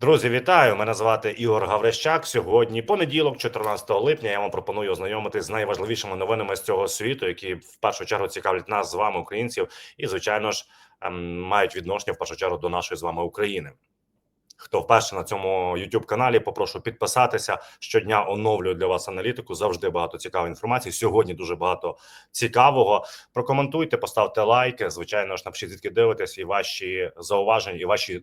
Друзі, вітаю! Мене звати Ігор Гаврищак. Сьогодні понеділок, 14 липня. Я вам пропоную ознайомитись з найважливішими новинами з цього світу, які в першу чергу цікавлять нас з вами, українців, і звичайно ж ем, мають відношення в першу чергу до нашої з вами України. Хто вперше на цьому youtube каналі, попрошу підписатися. Щодня оновлюю для вас аналітику. Завжди багато цікавої інформації. Сьогодні дуже багато цікавого. Прокоментуйте, поставте лайки. Звичайно ж, напишіть звідки дивитесь і ваші зауваження, і ваші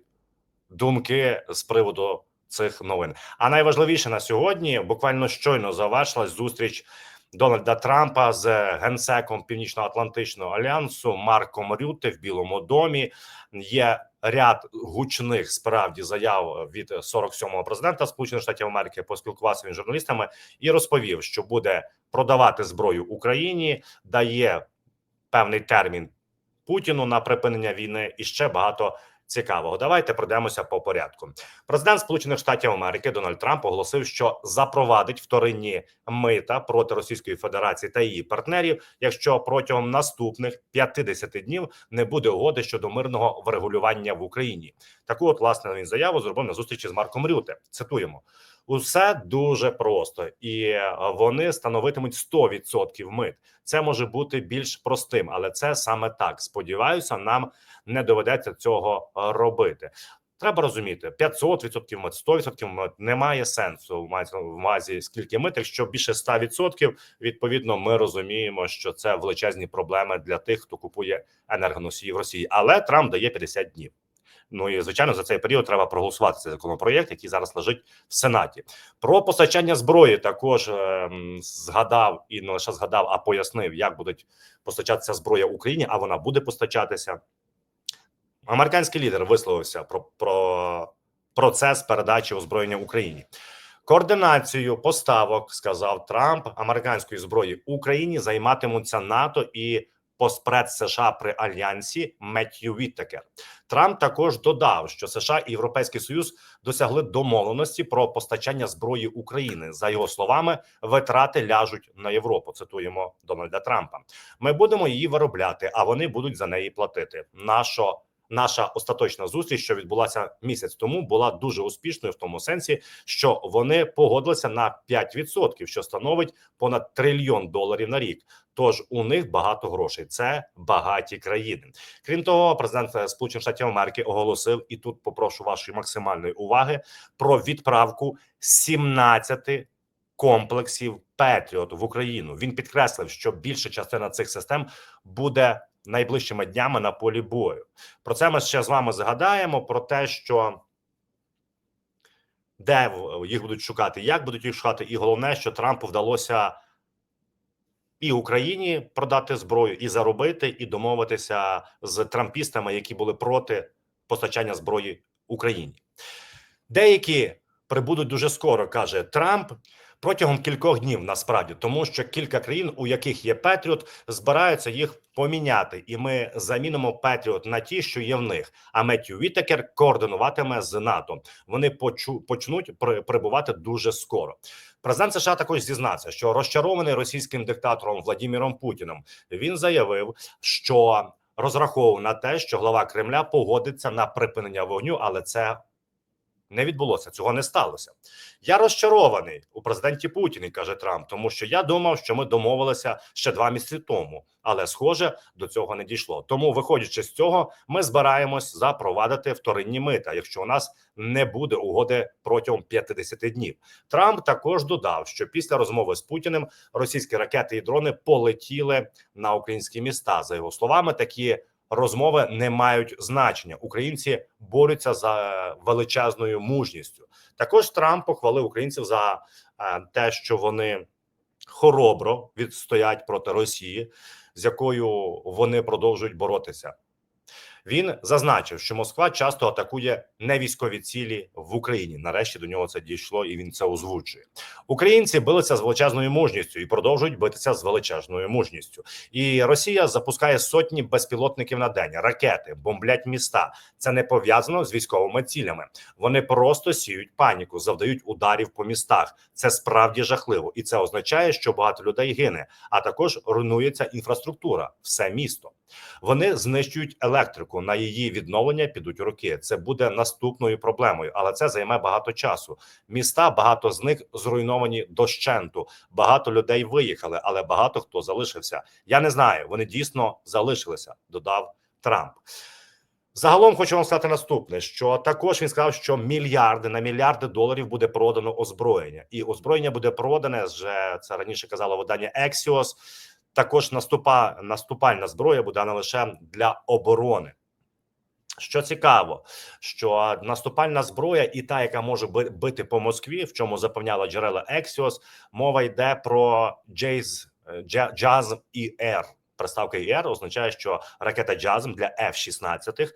думки з приводу цих новин. А найважливіше на сьогодні буквально щойно завершилась зустріч Дональда Трампа з генсеком Північно-Атлантичного альянсу Марком Рютте в Білому домі. Є ряд гучних справді заяв від 47-го президента Сполучених Штатів Америки. Поспілкувався він з журналістами і розповів, що буде продавати зброю Україні, дає певний термін Путіну на припинення війни і ще багато цікавого. Давайте пройдемося по порядку. Президент Сполучених Штатів Америки Дональд Трамп оголосив, що запровадить вторинні мита проти Російської Федерації та її партнерів, якщо протягом наступних 50 днів не буде угоди щодо мирного врегулювання в Україні. Таку от власне він заяву зробив на зустрічі з Марком Рюте. Цитуємо. Усе дуже просто, і вони становитимуть 100% мит. Це може бути більш простим, але це саме так. Сподіваюся, нам не доведеться цього робити. Треба розуміти, 500% мит, 100% мит немає сенсу. В увазі скільки мит, якщо більше 100%, відповідно, ми розуміємо, що це величезні проблеми для тих, хто купує енергоносії в Росії. Але Трамп дає 50 днів. Ну і звичайно за цей період треба проголосувати цей законопроєкт, який зараз лежить в Сенаті. Про постачання зброї також е, згадав і не лише згадав, а пояснив, як будуть постачатися зброя Україні. А вона буде постачатися. Американський лідер висловився про, про процес передачі озброєння Україні. Координацією поставок сказав Трамп американської зброї Україні займатимуться НАТО і поспред США при альянсі Меттью Віттекер. Трамп також додав, що США і Європейський Союз досягли домовленості про постачання зброї України. За його словами, витрати ляжуть на Європу. Цитуємо Дональда Трампа. Ми будемо її виробляти, а вони будуть за неї платити. Нашо Наша остаточна зустріч, що відбулася місяць тому, була дуже успішною в тому сенсі, що вони погодилися на 5%, що становить понад трильйон доларів на рік. Тож у них багато грошей. Це багаті країни. Крім того, президент Сполучених Штатів Америки оголосив і тут попрошу вашої максимальної уваги про відправку 17 комплексів Петріот в Україну. Він підкреслив, що більша частина цих систем буде найближчими днями на полі бою. Про це ми ще з вами згадаємо: про те, що де їх будуть шукати, як будуть їх шукати, і головне, що Трампу вдалося і Україні продати зброю, і заробити, і домовитися з трампістами, які були проти постачання зброї Україні. Деякі прибудуть дуже скоро, каже Трамп протягом кількох днів насправді, тому що кілька країн, у яких є Петріот, збираються їх поміняти, і ми замінимо Петріот на ті, що є в них. А Меттю Вітекер координуватиме з НАТО. Вони почу, почнуть при, прибувати дуже скоро. Президент США також зізнався, що розчарований російським диктатором Владіміром Путіним він заявив, що розраховував на те, що глава Кремля погодиться на припинення вогню, але це не відбулося. Цього не сталося. Я розчарований у президенті Путіні, каже Трамп, тому що я думав, що ми домовилися ще два місяці тому, але схоже до цього не дійшло. Тому, виходячи з цього, ми збираємось запровадити вторинні мита, якщо у нас не буде угоди протягом 50 днів. Трамп також додав, що після розмови з Путіним російські ракети і дрони полетіли на українські міста. За його словами, такі розмови не мають значення. Українці борються за величезною мужністю. Також Трамп похвалив українців за е, те, що вони хоробро відстоять проти Росії, з якою вони продовжують боротися. Він зазначив, що Москва часто атакує невійськові цілі в Україні. Нарешті до нього це дійшло, і він це озвучує. Українці билися з величезною мужністю і продовжують битися з величезною мужністю. І Росія запускає сотні безпілотників на день, ракети, бомблять міста. Це не пов'язано з військовими цілями. Вони просто сіють паніку, завдають ударів по містах. Це справді жахливо, і це означає, що багато людей гине, а також руйнується інфраструктура, все місто. Вони знищують електрику. На її відновлення підуть роки. Це буде наступною проблемою, але це займе багато часу. Міста багато з них зруйновані дощенту. Багато людей виїхали, але багато хто залишився. Я не знаю. Вони дійсно залишилися. Додав Трамп. Загалом хочу вам сказати наступне: що також він сказав, що мільярди на мільярди доларів буде продано озброєння, і озброєння буде продане вже це раніше казало видання Axios, Також наступа наступальна зброя буде не лише для оборони. Що цікаво, що наступальна зброя і та, яка може бити по Москві, в чому запевняла джерела Axios, мова йде про Jazz, Jazz ER. Приставка ER означає, що ракета JASM для F-16 е,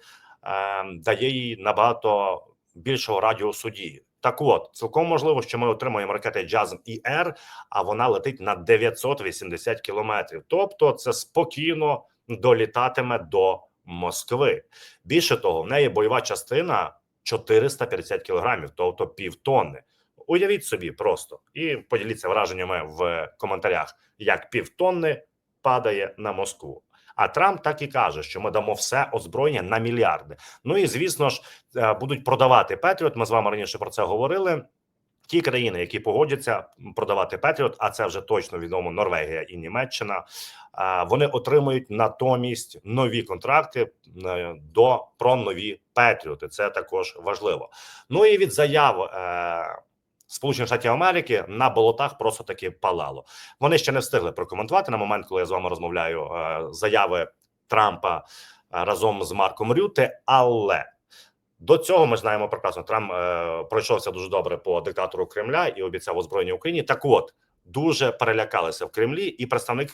дає їй набагато більшого радіусу дії. Так, от цілком можливо, що ми отримаємо ракети JASM ER, а вона летить на 980 кілометрів. Тобто, це спокійно долітатиме до Москви. Більше того, в неї бойова частина 450 кілограмів, тобто півтонни. Уявіть собі просто і поділіться враженнями в коментарях, як півтонни падає на Москву. А Трамп так і каже, що ми дамо все озброєння на мільярди. Ну і звісно ж е, будуть продавати Петріот. Ми з вами раніше про це говорили. Ті країни, які погодяться продавати Петріот, а це вже точно відомо Норвегія і Німеччина. Е, вони отримують натомість нові контракти е, до про нові Петріоти. Це також важливо. Ну і від заяв Сполучених Штатів Америки на болотах просто таки палало. Вони ще не встигли прокоментувати на момент, коли я з вами розмовляю е, заяви Трампа е, разом з Марком Рюте. Але до цього ми знаємо прекрасно. Трамп е, пройшовся дуже добре по диктатору Кремля і обіцяв озброєння Україні. Так, от дуже перелякалися в Кремлі, і представник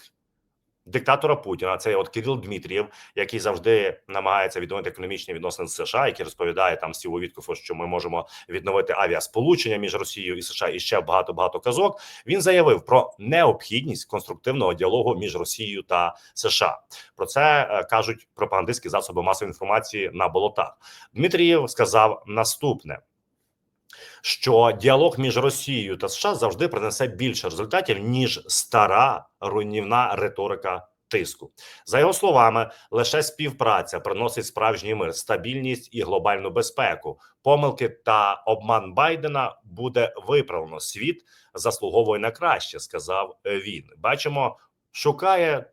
диктатора Путіна. Це от Кирил Дмитрієв, який завжди намагається відновити економічні відносини з США, який розповідає там Стіву Віткофу, що ми можемо відновити авіасполучення між Росією і США і ще багато багато казок. Він заявив про необхідність конструктивного діалогу між Росією та США. Про це е, кажуть пропагандистські засоби масової інформації на болотах. Дмитрієв сказав наступне що діалог між Росією та США завжди принесе більше результатів ніж стара руйнівна риторика. Тиску за його словами, лише співпраця приносить справжній мир, стабільність і глобальну безпеку. Помилки та обман Байдена буде виправлено. Світ заслуговує на краще, сказав він. Бачимо, шукає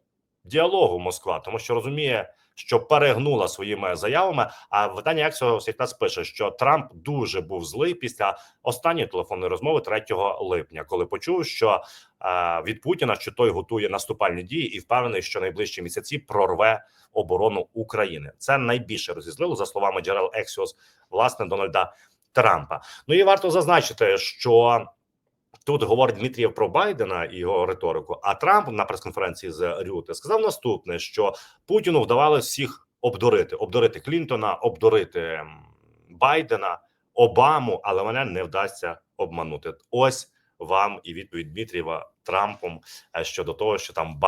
діалогу Москва, тому що розуміє, що перегнула своїми заявами. А видання Axios якраз пише, що Трамп дуже був злий після останньої телефонної розмови 3 липня, коли почув, що е, від Путіна що той готує наступальні дії, і впевнений, що найближчі місяці прорве оборону України. Це найбільше розізлило за словами джерел Axios, власне Дональда Трампа. Ну і варто зазначити, що. Тут говорить Дмитрієв про Байдена і його риторику. А Трамп на прес-конференції з Рюте сказав наступне: що Путіну вдавалося всіх обдурити, обдурити Клінтона, обдурити Байдена, Обаму, але мене не вдасться обманути. Ось вам і відповідь Дмитрієва Трампом е, щодо того, що там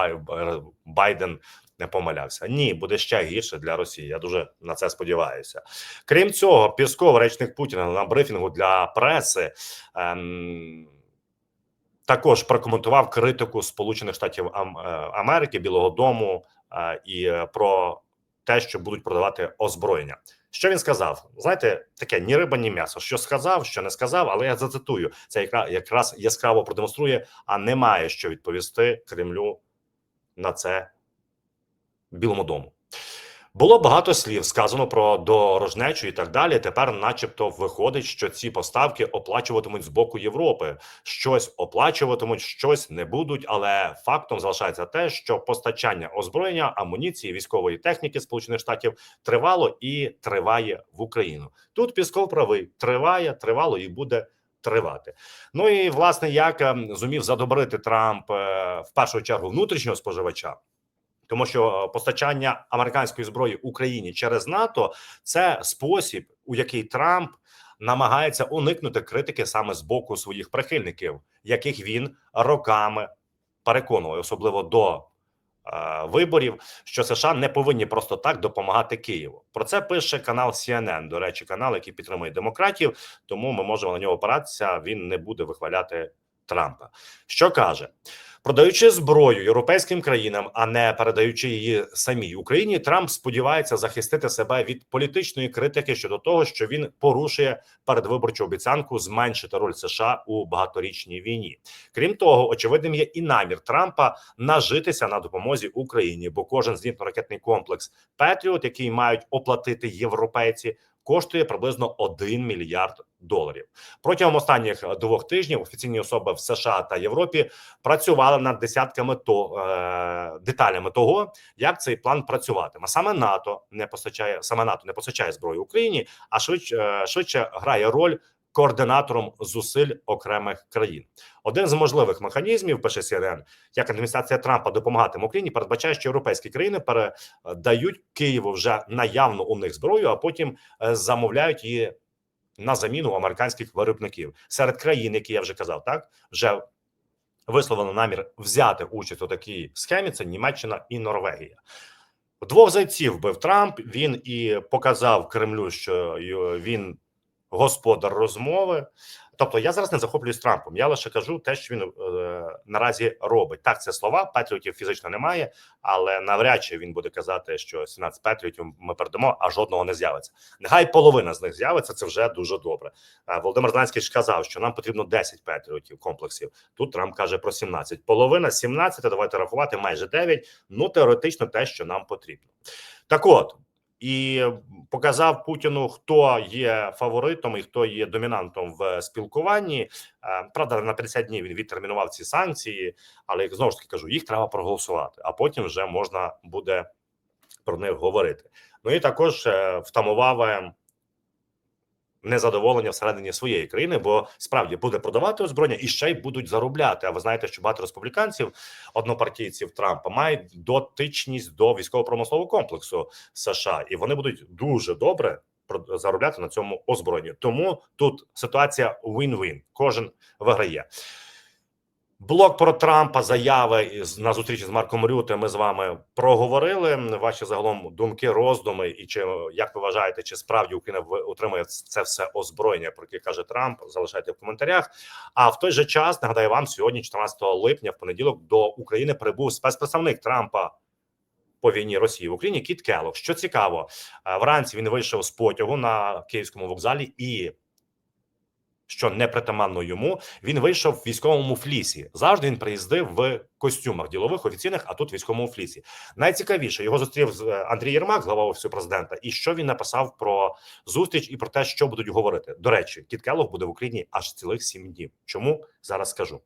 Байден не помилявся. Ні, буде ще гірше для Росії. Я дуже на це сподіваюся. Крім цього, Пісков, речник Путіна на брифінгу для преси. Ем, також прокоментував критику Сполучених Штатів е, Америки, Білого Дому е, і е, про те, що будуть продавати озброєння. Що він сказав? Знаєте, таке ні риба, ні м'ясо. Що сказав, що не сказав, але я зацитую це якраз яскраво продемонструє, а немає що відповісти Кремлю на це Білому дому. Було багато слів сказано про дорожнечу і так далі. Тепер, начебто, виходить, що ці поставки оплачуватимуть з боку Європи. Щось оплачуватимуть, щось не будуть. Але фактом залишається те, що постачання озброєння, амуніції, військової техніки Сполучених Штатів тривало і триває в Україну. Тут Пісков правий триває, тривало і буде. Тривати, ну і власне як ем, зумів задобрити Трамп е, в першу чергу внутрішнього споживача тому що е, постачання американської зброї Україні через НАТО це спосіб, у який Трамп намагається уникнути критики саме з боку своїх прихильників, яких він роками переконував, особливо до. Е, виборів, що США не повинні просто так допомагати Києву. Про це пише канал CNN, До речі, канал, який підтримує демократів. Тому ми можемо на нього опиратися. Він не буде вихваляти Трампа. Що каже? Продаючи зброю європейським країнам, а не передаючи її самій Україні, Трамп сподівається захистити себе від політичної критики щодо того, що він порушує передвиборчу обіцянку зменшити роль США у багаторічній війні. Крім того, очевидним є і намір Трампа нажитися на допомозі Україні, бо кожен зенітно-ракетний комплекс Петріот, який мають оплатити європейці, коштує приблизно 1 мільярд доларів. Протягом останніх двох тижнів офіційні особи в США та Європі працювали над десятками то е, деталями того, як цей план працюватиме. Саме НАТО не постачає саме НАТО не постачає зброю Україні, а швидше е, швидше грає роль. Координатором зусиль окремих країн один з можливих механізмів пише CNN, як адміністрація Трампа допомагатиме Україні, передбачає, що європейські країни передають Києву вже наявну у них зброю, а потім е, замовляють її на заміну американських виробників серед країн, які я вже казав, так вже висловлено намір взяти участь у такій схемі. Це Німеччина і Норвегія. Двох зайців бив Трамп. Він і показав Кремлю, що він господар розмови. Тобто я зараз не захоплююсь Трампом. Я лише кажу те, що він е, наразі робить. Так, це слова Петріотів фізично немає, але навряд чи він буде казати, що 17 Петріотів ми передамо, а жодного не з'явиться. Нехай половина з них з'явиться. Це вже дуже добре. Е, Володимир Зеленський ж казав, що нам потрібно 10 Петріотів комплексів. Тут Трамп каже про 17. Половина 17, Давайте рахувати майже 9, Ну теоретично те, що нам потрібно. Так, от і показав Путіну, хто є фаворитом і хто є домінантом в спілкуванні. Е, правда, на 50 днів він відтермінував ці санкції, але як знову ж таки кажу, їх треба проголосувати, а потім вже можна буде про них говорити. Ну і також е, втамував е, незадоволення всередині своєї країни, бо справді буде продавати озброєння і ще й будуть заробляти. А ви знаєте, що багато республіканців, однопартійців Трампа мають дотичність до військово-промислового комплексу США, і вони будуть дуже добре заробляти на цьому озброєнні. Тому тут ситуація win-win. Кожен виграє. Блок про Трампа заяви на зустрічі з Марком Рюте. Ми з вами проговорили ваші загалом думки, роздуми, і чи як ви вважаєте, чи справді Україна отримує це все озброєння, про яке каже Трамп? Залишайте в коментарях. А в той же час нагадаю вам сьогодні, 14 липня, в понеділок, до України прибув спецпредставник Трампа. По війні Росії в Україні Кіт Келох. Що цікаво, вранці він вийшов з потягу на київському вокзалі і що не притаманно йому. Він вийшов в військовому флісі. Завжди він приїздив в костюмах ділових офіційних, а тут військовому флісі. Найцікавіше його зустрів е, Андрій Єрмак, глава офісу президента, і що він написав про зустріч і про те, що будуть говорити. До речі, Кіт Келлог буде в Україні аж цілих сім днів. Чому зараз скажу?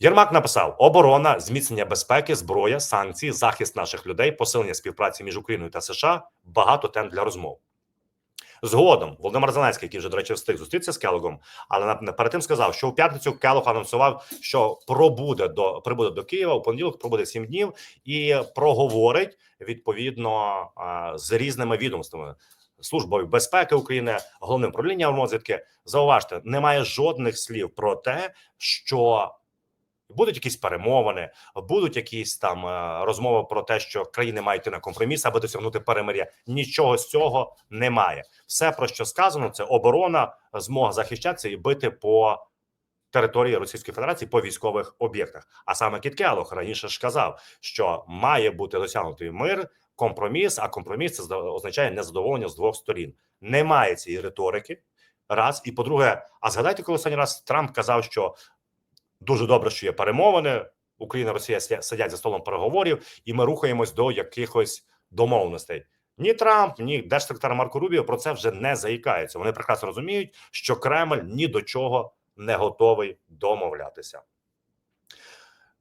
Єрмак написав: оборона, зміцнення безпеки, зброя, санкції, захист наших людей, посилення співпраці між Україною та США багато тем для розмов. Згодом Володимир Зеленський, який вже до речі, встиг зустрітися з Келогом, але перед тим сказав, що у п'ятницю Келог анонсував, що пробуде до прибуде до Києва у понеділок. Пробуде сім днів і проговорить відповідно з різними відомствами. Службою безпеки України, головним управлінням розвідки, зауважте, немає жодних слів про те, що Будуть якісь перемовини, будуть якісь там е, розмови про те, що країни мають йти на компроміс, аби досягнути перемиря. Нічого з цього немає. Все про що сказано, це оборона, змога захищатися і бити по території Російської Федерації по військових об'єктах. А саме Кіткелох раніше ж казав, що має бути досягнутий мир, компроміс. А компроміс це означає незадоволення з двох сторін. Немає цієї риторики. Раз і по-друге, а згадайте, коли останній раз Трамп казав, що Дуже добре, що є перемовини. Україна, Росія сидять за столом переговорів, і ми рухаємось до якихось домовленостей. Ні Трамп, ні держсекретар Марко Рубіо про це вже не заїкаються. Вони прекрасно розуміють, що Кремль ні до чого не готовий домовлятися.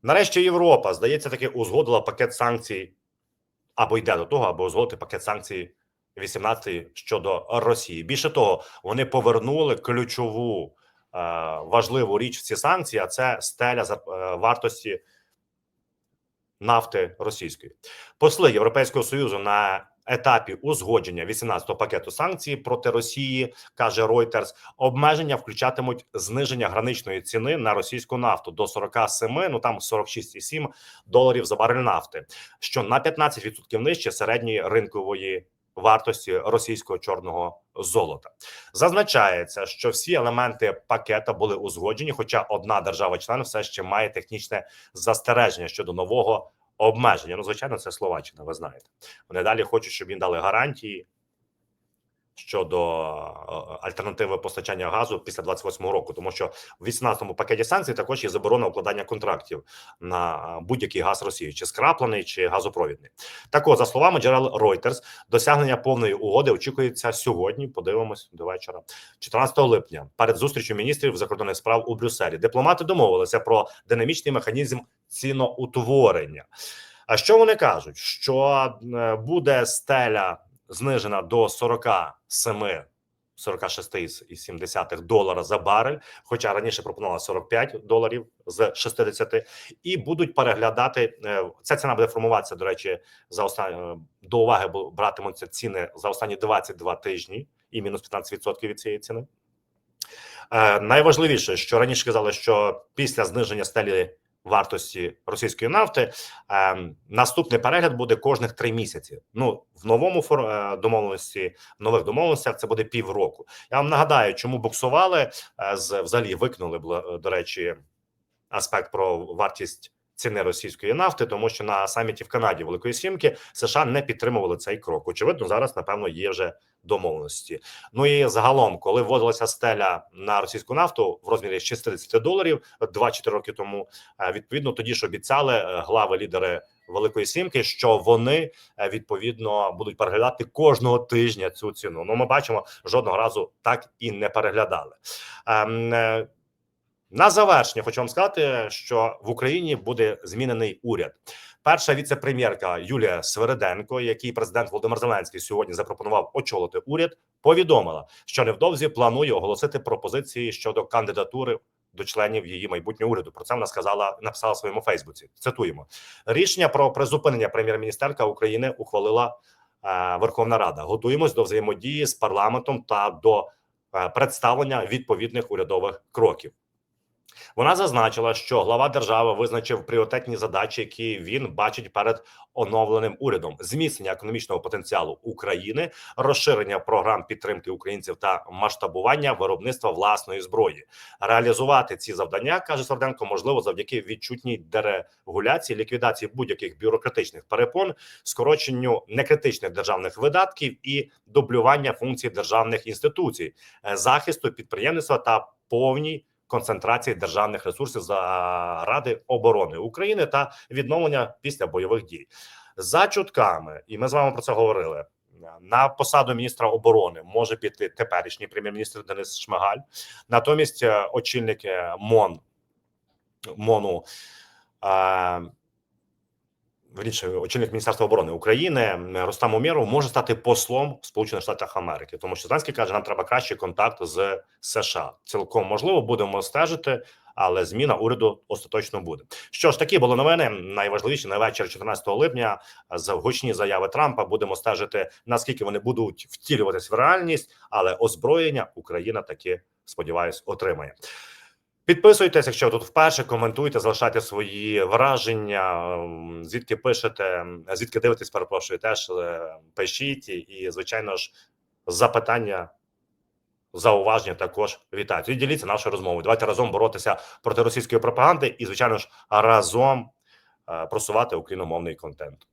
Нарешті Європа здається, таки узгодила пакет санкцій або йде до того, або узгодити пакет санкцій 18 щодо Росії. Більше того, вони повернули ключову. Е, важливу річ в ці санкції, а це стеля е, вартості нафти російської. Посли Європейського союзу на етапі узгодження 18-го пакету санкцій проти Росії каже Reuters, обмеження включатимуть зниження граничної ціни на російську нафту до 47, ну там 46,7 доларів за барель нафти, що на 15% нижче середньої ринкової вартості російського чорного золота. Зазначається, що всі елементи пакета були узгоджені, хоча одна держава-член все ще має технічне застереження щодо нового обмеження. Ну, звичайно, це Словаччина. Ви знаєте, вони далі хочуть, щоб їм дали гарантії щодо е, альтернативи постачання газу після 28 року, тому що в 18-му пакеті санкцій також є заборона укладання контрактів на е, будь-який газ Росії, чи скраплений, чи газопровідний. Так от, за словами джерел Reuters, досягнення повної угоди очікується сьогодні. Подивимось до вечора, 14 липня, перед зустрічю міністрів закордонних справ у Брюсселі. Дипломати домовилися про динамічний механізм ціноутворення. А що вони кажуть? Що е, буде стеля знижена до 47 46,7 долара за барель, хоча раніше пропонувала 45 доларів з 60, і будуть переглядати е, ця ціна буде формуватися. До речі, за останні до уваги братимуться ціни за останні 22 тижні і мінус 15% від цієї ціни. Е, найважливіше, що раніше казали, що після зниження стелі вартості російської нафти е, наступний перегляд буде кожних три місяці. Ну в новому е, домовленості, в нових домовленостях це буде півроку. Я вам нагадаю, чому буксували е, з взагалі викинули бла- до речі аспект про вартість. Ціни російської нафти, тому що на саміті в Канаді Великої Сімки США не підтримували цей крок. Очевидно, зараз напевно є вже домовленості. Ну і загалом, коли вводилася стеля на російську нафту в розмірі 60 доларів 2-4 роки тому, е, відповідно тоді ж обіцяли е, глави лідери Великої Сімки, що вони е, відповідно будуть переглядати кожного тижня цю ціну. Ну, ми бачимо, жодного разу так і не переглядали. На завершення хочу вам сказати, що в Україні буде змінений уряд. Перша віце-прем'єрка Юлія Свериденко, який президент Володимир Зеленський сьогодні запропонував очолити уряд, повідомила, що невдовзі планує оголосити пропозиції щодо кандидатури до членів її майбутнього уряду. Про це вона сказала, написала в своєму Фейсбуці. Цитуємо рішення про призупинення прем'єр-міністерка України ухвалила е, Верховна Рада. Готуємось до взаємодії з парламентом та до е, представлення відповідних урядових кроків. Вона зазначила, що глава держави визначив пріоритетні задачі, які він бачить перед оновленим урядом: зміцнення економічного потенціалу України, розширення програм підтримки українців та масштабування виробництва власної зброї. Реалізувати ці завдання каже Сарденко, можливо, завдяки відчутній дерегуляції, ліквідації будь-яких бюрократичних перепон, скороченню некритичних державних видатків і дублювання функцій державних інституцій, е, захисту підприємництва та повній концентрації державних ресурсів за Ради оборони України та відновлення після бойових дій за чутками, і ми з вами про це говорили. На посаду міністра оборони може піти теперішній прем'єр-міністр Денис Шмигаль. Натомість е, очільник е, МОН МОНу Вірніше, очільник Міністерства оборони України м, Рустам Умєров може стати послом в Сполучених Штатах Америки, тому що Зеленський каже, нам треба кращий контакт з США. Цілком можливо, будемо стежити, але зміна уряду остаточно буде. Що ж, такі були новини. Найважливіші на вечір 14 липня з гучні заяви Трампа. Будемо стежити наскільки вони будуть втілюватись в реальність, але озброєння Україна таки сподіваюсь отримає. Підписуйтесь, якщо тут вперше коментуйте, залишайте свої враження. ем, Звідки пишете, звідки дивитесь, перепрошую, теж е, пишіть і, звичайно ж, запитання, зауваження також вітаю. І діліться нашою розмовою. Давайте разом боротися проти російської пропаганди і, звичайно ж, разом е, просувати україномовний контент.